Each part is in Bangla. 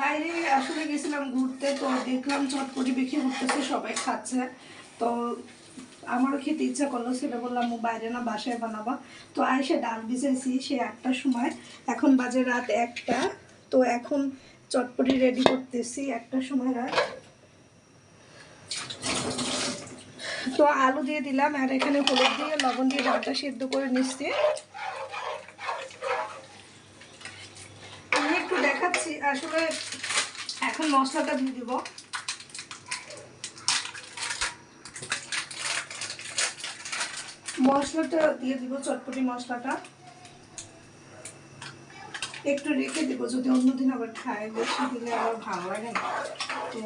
বাইরে আসলে গেছিলাম ঘুরতে, তো দেখলাম চটপটি বিক্রি করতেছে, সবাই খাচ্ছে। তো আমারও খেতে ইচ্ছা করল, সেটা বললাম বাইরে না, বাসায় বানাবা। তো আইসে ডাল ভিজেছি সে একটার সময়। এখন বাজে রাত একটা, তো এখন চটপটি রেডি করতেছি একটার সময় রাত। তো আলু দিয়ে দিলাম, আর এখানে হলুদ দিয়ে, লবণ দিয়ে ডালটা সেদ্ধ করে নিচ্ছি আমি একটু দেখাচ্ছি আসলে এখন মশলাটা দিয়ে দিব। মশলাটা দিয়ে দিব, চটপটি মশলাটা। একটু রেখে দেবো, যদি অন্যদিন আবার খায়, বেশি দিলে আবার ভালো লাগে না। তো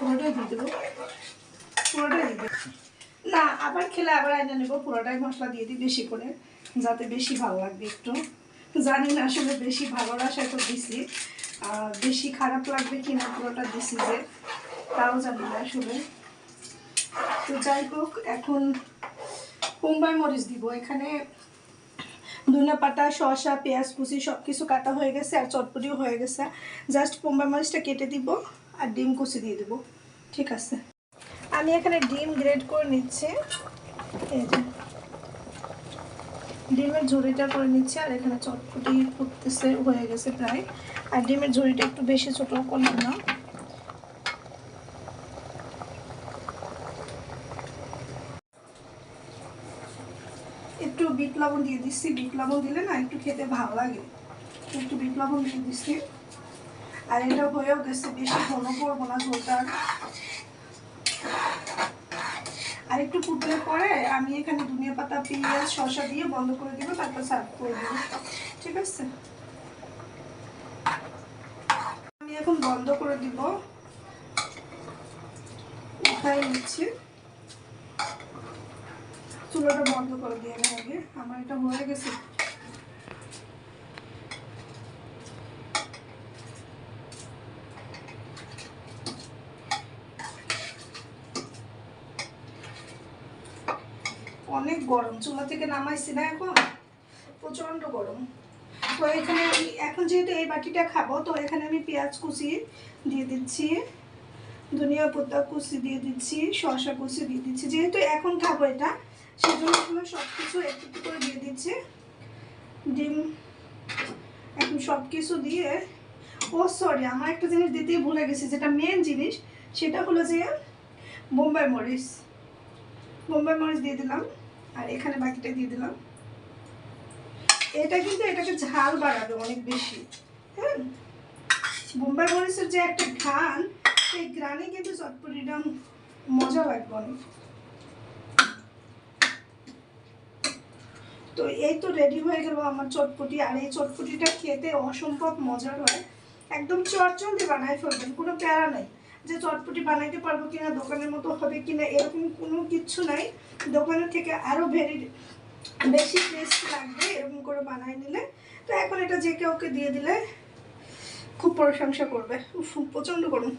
পুরোটাই দিয়ে দেবো। পুরোটাই দিয়ে না, আবার খেলে আবার আইনা নেব, পুরোটাই মশলা দিয়ে দিই বেশি করে, যাতে বেশি ভালো লাগবে একটু। জানি না আসলে বেশি ভালোবাসা তো দিছি। বেশি খারাপ লাগবে কিনা পুরোটা যে তাও জানি না আসলে। তো যাই হোক, এখন মুম্বাই মরিচ দিব। এখানে ধনে পাতা, শসা, পেঁয়াজ, কুচি সব কিছু কাটা হয়ে গেছে আর চটপটিও হয়ে গেছে। জাস্ট মুম্বাই মরিচটা কেটে দিব আর ডিম কুচি দিয়ে দিব। ঠিক আছে। আমি এখানে ডিম গ্রেড করে নিচ্ছি। এই ডিমের ঝুড়িটা করে নিচ্ছি, আর এখানে চটপটি ফুটতেছে, হয়ে গেছে প্রায়। আর ডিমের ঝুড়িটা একটু বেশি ছোট করলাম না। একটু বিট লবণ দিয়ে দিচ্ছি। বিট লবণ দিলে না একটু খেতে ভালো লাগে। একটু বিট লবণ দিয়ে দিচ্ছি। আর এটা হয়েও গেছে, বেশি ঘন করব না ঝোলটা। আর একটু ফুটলে পরে আমি এখানে ধনিয়া পাতা, পেঁয়াজ, শসা দিয়ে বন্ধ করে দিব, তারপর সার্ভ করে দেবো। ঠিক আছে? আমি এখন বন্ধ করে দিব। উঠাই নিচ্ছি। চুলাটা বন্ধ করে দিয়ে আগে। আমার এটা হয়ে গেছে। অনেক গরম, চুলা থেকে নামাইছি না এখন। প্রচণ্ড গরম। তো এখানে আমি, এখন যেহেতু এই বাটিটা খাব, তো এখানে আমি পেঁয়াজ কুচি দিয়ে দিচ্ছি, ধনিয়া পাতা কুচি দিয়ে দিচ্ছি, শসা কুচি দিয়ে দিচ্ছি। যেহেতু এখন খাব এটা, সেজন্য এগুলো সব কিছু একটু একটু করে দিয়ে দিচ্ছি। ডিম, এখন সব কিছু দিয়ে, ও সরি, আমার একটা জিনিস দিতেই ভুলে গেছি, যেটা মেন জিনিস, সেটা হলো যে বোম্বাই মরিচ। বোম্বাই মরিচ দিয়ে দিলাম, আর এখানে বাকিটা দিয়ে দিলাম। এটা কিন্তু এটাকে ঝাল বাড়াবে অনেক বেশি হ্যাঁ? বোম্বাই মরিচের যে একটা ঘ্রাণ, সেই ঘ্রাণে কিন্তু চটপটিটা মজা লাগবে অনেক। তো এই তো রেডি হয়ে গেল আমার চটপটি, আর এই চটপটিটা খেতে অসম্ভব মজার হয়। একদম চটচন্দি বানায় ফেলবেন, কোনো প্যারা নাই। যে চটপটি বানাইতে পারব কিনা, দোকানের মতো হবে কিনা, এরকম কোনো কিছু নাই। দোকানের থেকে আরও ভেরি বেশি টেস্ট লাগবে এরকম করে বানাই নিলে। তো এখন এটা যে কাউকে দিয়ে দিলে খুব প্রশংসা করবে। প্রচণ্ড গরম।